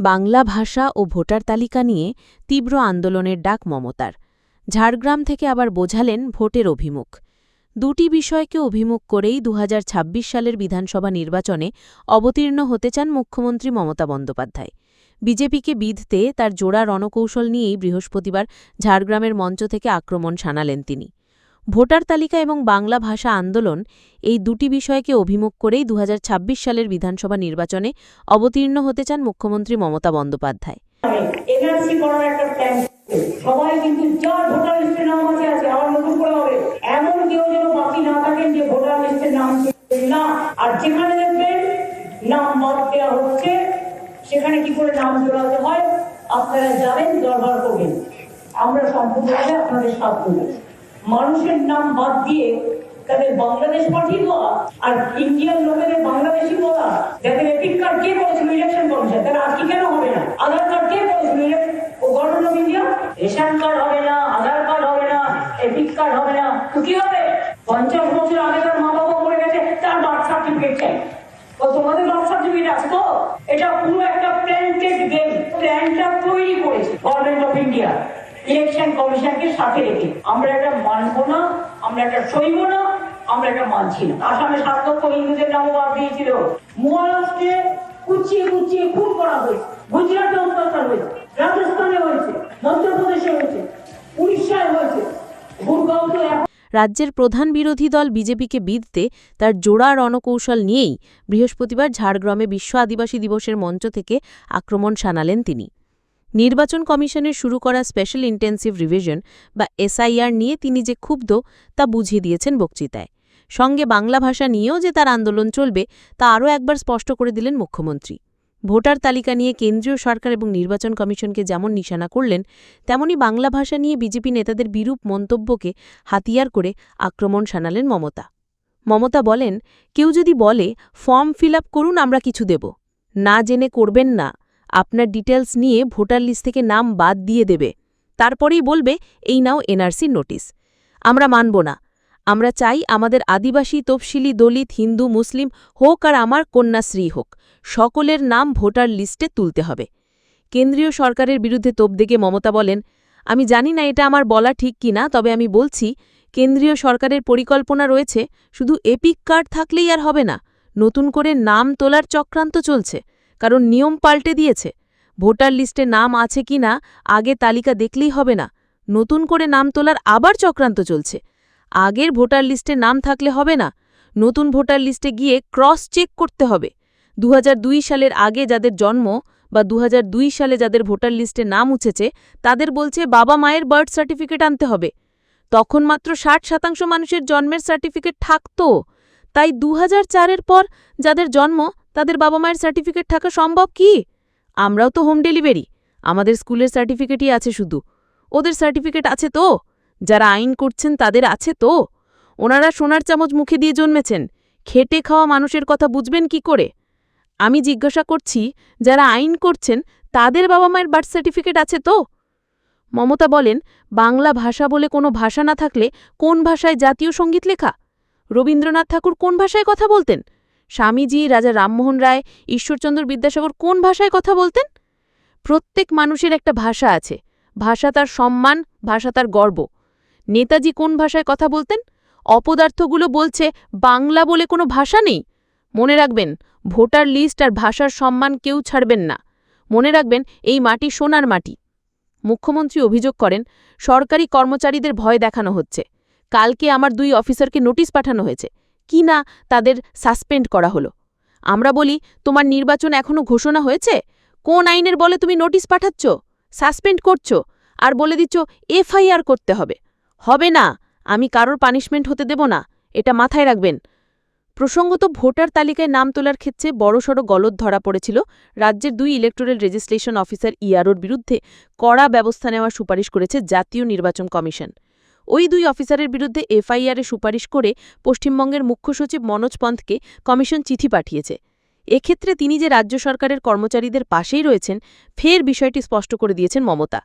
বাংলা ভাষা ও ভোটার তালিকা নিয়ে তীব্র আন্দোলনের ডাক মমতার। ঝাড়গ্রাম থেকে আবার বোঝালেন ভোটের অভিমুখ। দুটি বিষয়কে অভিমুখ করেই দু হাজার ছাব্বিশ সালের বিধানসভা নির্বাচনে অবতীর্ণ হতে চান মুখ্যমন্ত্রী মমতা বন্দ্যোপাধ্যায়। বিজেপিকে বিধতে তার জোড়া রণকৌশল নিয়েই বৃহস্পতিবার ঝাড়গ্রামের মঞ্চ থেকে আক্রমণ শানালেন তিনি। ভোটার তালিকা এবং বাংলা ভাষা আন্দোলন এই দুটি বিষয়কে অভিমুখ করেই দুহাজার ছাব্বিশ সালের বিধানসভা নির্বাচনে অবতীর্ণ হতে চান মুখ্যমন্ত্রী মমতা বন্দ্যোপাধ্যায়। আপনারা যাবেন দরবার করবেন। আমরা সম্পূর্ণভাবে আপনাদের সাথ মানুষের নাম বাদ দিয়ে তাদের বাংলাদেশ পাঠিয়ে দেওয়া আর ইন্ডিয়ান লোকেদের বাংলাদেশি বলা, যাদের এপিক কার্ড কে করেছিল ইলেকশন কমিশন তারা আজকে কেন হবে না? আধার কার্ড কে election? O government of India ration card হবে না, আধার কার্ড হবে না এপিক কার্ড হবে না। তো কি হবে? পঞ্চাশ বছর আগে তার মা বাবা মরে গেছে, তার বার্থ সার্টিফিকেট চাই। ও তোমাদের বার্থ সার্টিফিকেট আছে তো? এটা পুরো একটা প্ল্যান্টেড গেম প্ল্যানটা তৈরি করেছে গভর্নমেন্ট অফ ইন্ডিয়া ইলেকশন কমিশনকে সাথে রেখে। আমরা এটা মানবো না, আমরা এটা সইব না, আমরা এটা মানছি না। আসামে সাত লক্ষ হিন্দুদের নামও বাদ দিয়েছিল। মহারাষ্ট্রে কুচিয়ে কুচিয়ে খুন করা হয়েছে। গুজরাটে অত্যাচার হয়েছে। রাজস্থানে হয়েছে। মধ্যপ্রদেশে হয়েছে। উড়িষ্যায় হয়েছে। গুরগাঁও তো রাজ্যের প্রধান বিরোধী দল বিজেপিকে বিধতে তার জোড়া রণকৌশল নিয়েই বৃহস্পতিবার ঝাড়গ্রামে বিশ্ব আদিবাসী দিবসের মঞ্চ থেকে আক্রমণ শানালেন তিনি। নির্বাচন কমিশনের শুরু করা স্পেশাল ইন্টেন্সিভ রিভিশন বা এসআইআর নিয়ে তিনি যে ক্ষুব্ধ, তা বুঝিয়ে দিয়েছেন বক্তৃতায়। সঙ্গে বাংলা ভাষা নিয়েও যে তার আন্দোলন চলবে, তা আরও একবার স্পষ্ট করে দিলেন মুখ্যমন্ত্রী। ভোটার তালিকা নিয়ে কেন্দ্রীয় সরকার এবং নির্বাচন কমিশনকে যেমন নিশানা করলেন, তেমনি বাংলা ভাষা নিয়ে বিজেপি নেতাদের বিরূপ মন্তব্যকে হাতিয়ার করে আক্রমণ শানালেন মমতা। মমতা বলেন, কেউ যদি বলে, ফর্ম ফিল করুন, আমরা কিছু দেব। না জেনে করবেন না। আপনার ডিটেলস নিয়ে ভোটার লিস্ট থেকে নাম বাদ দিয়ে দেবে। তারপরেই বলবে, এই নাও এনআরসির নোটিশ আমরা মানব না। আমরা চাই আমাদের আদিবাসী, তফসিলি, দলিত, হিন্দু, মুসলিম হোক আর আমার কন্যাশ্রী হোক, সকলের নাম ভোটার লিস্টে তুলতে হবে। কেন্দ্রীয় সরকারের বিরুদ্ধে তোপ দেখে মমতা বলেন, আমি জানি না এটা আমার বলা ঠিক কিনা তবে আমি বলছি, কেন্দ্রীয় সরকারের পরিকল্পনা রয়েছে, শুধু এপিক কার্ড থাকলেই আর হবে না, নতুন করে নাম তোলার চক্রান্ত চলছে। কারণ নিয়ম পাল্টে দিয়েছে। ভোটার লিস্টে নাম আছে কি না, আগে তালিকা দেখলেই হবে না। নতুন করে নাম তোলার আবার চক্রান্ত চলছে। আগের ভোটার লিস্টে নাম থাকলে হবে না। নতুন ভোটার লিস্টে গিয়ে ক্রস চেক করতে হবে। দু হাজার দুই সালের আগে যাদের জন্ম বা দু হাজার দুই সালে যাদের ভোটার লিস্টে নাম উঠেছে, তাদের বলছে বাবা মায়ের বার্থ সার্টিফিকেট আনতে হবে। তখন মাত্র ষাট শতাংশ মানুষের জন্মের সার্টিফিকেট থাকত। তাই দু চারের পর যাদের জন্ম তাদের বাবা মায়ের সার্টিফিকেট থাকা সম্ভব কি? আমরাও তো হোম ডেলিভারি। আমাদের স্কুলের সার্টিফিকেটই আছে শুধু। ওদের সার্টিফিকেট আছে তো? যারা আইন করছেন তাদের আছে তো? ওনারা সোনার চামচ মুখে দিয়ে জন্মেছেন। খেটে খাওয়া মানুষের কথা বুঝবেন কি করে? আমি জিজ্ঞাসা করছি, যারা আইন করছেন তাদের বাবা মায়ের বার্থ সার্টিফিকেট আছে তো? মমতা বলেন, বাংলা ভাষা বলে কোনো ভাষা না থাকলে কোন ভাষায় জাতীয় সংগীত লেখা? রবীন্দ্রনাথ ঠাকুর কোন ভাষায় কথা বলতেন? স্বামীজি, রাজা রামমোহন রায়, ঈশ্বরচন্দ্র বিদ্যাসাগর কোন ভাষায় কথা বলতেন? প্রত্যেক মানুষের একটা ভাষা আছে। ভাষা তার সম্মান, ভাষা তার গর্ব। নেতাজি কোন ভাষায় কথা বলতেন? অপদার্থগুলো বলছে, বাংলা বলে কোনো ভাষা নেই। মনে রাখবেন, ভোটার লিস্ট আর ভাষার সম্মান কেউ ছাড়বেন না। মনে রাখবেন, এই মাটি সোনার মাটি। মুখ্যমন্ত্রী অভিযোগ করেন, সরকারি কর্মচারীদের ভয় দেখানো হচ্ছে। কালকে আমার দুই অফিসারকে নোটিশ পাঠানো হয়েছে। কি না তাদের সাসপেন্ড করা হলো। আমরা বলি, তোমার নির্বাচন এখনও ঘোষণা হয়েছে? কোন আইনের বলে তুমি নোটিশ পাঠাচ্ছ? সাসপেন্ড করছ আর বলে দিচ্ছ, এফআইআর করতে হবে। হবে না, আমি কারোর পানিশমেন্ট হতে দেব না, এটা মাথায় রাখবেন। প্রসঙ্গত ভোটার তালিকায় নাম তোলার ক্ষেত্রে বড়সড় গলদ ধরা পড়েছিল রাজ্যের দুই ইলেকটোরাল রেজিস্ট্রেশন অফিসার ইআরওর বিরুদ্ধে কড়া ব্যবস্থা নেওয়ার সুপারিশ করেছে জাতীয় নির্বাচন কমিশন। ওই দুই অফিসারের বিরুদ্ধে এফআইআরে সুপারিশ করে পশ্চিমবঙ্গের মুখ্য সচিব মনোজ পন্থকে কমিশন চিঠি পাঠিয়েছে। এক্ষেত্রে তিনি যে রাজ্য সরকারের কর্মচারীদের পাশেই রয়েছেন, ফের বিষয়টি স্পষ্ট করে দিয়েছেন মমতা।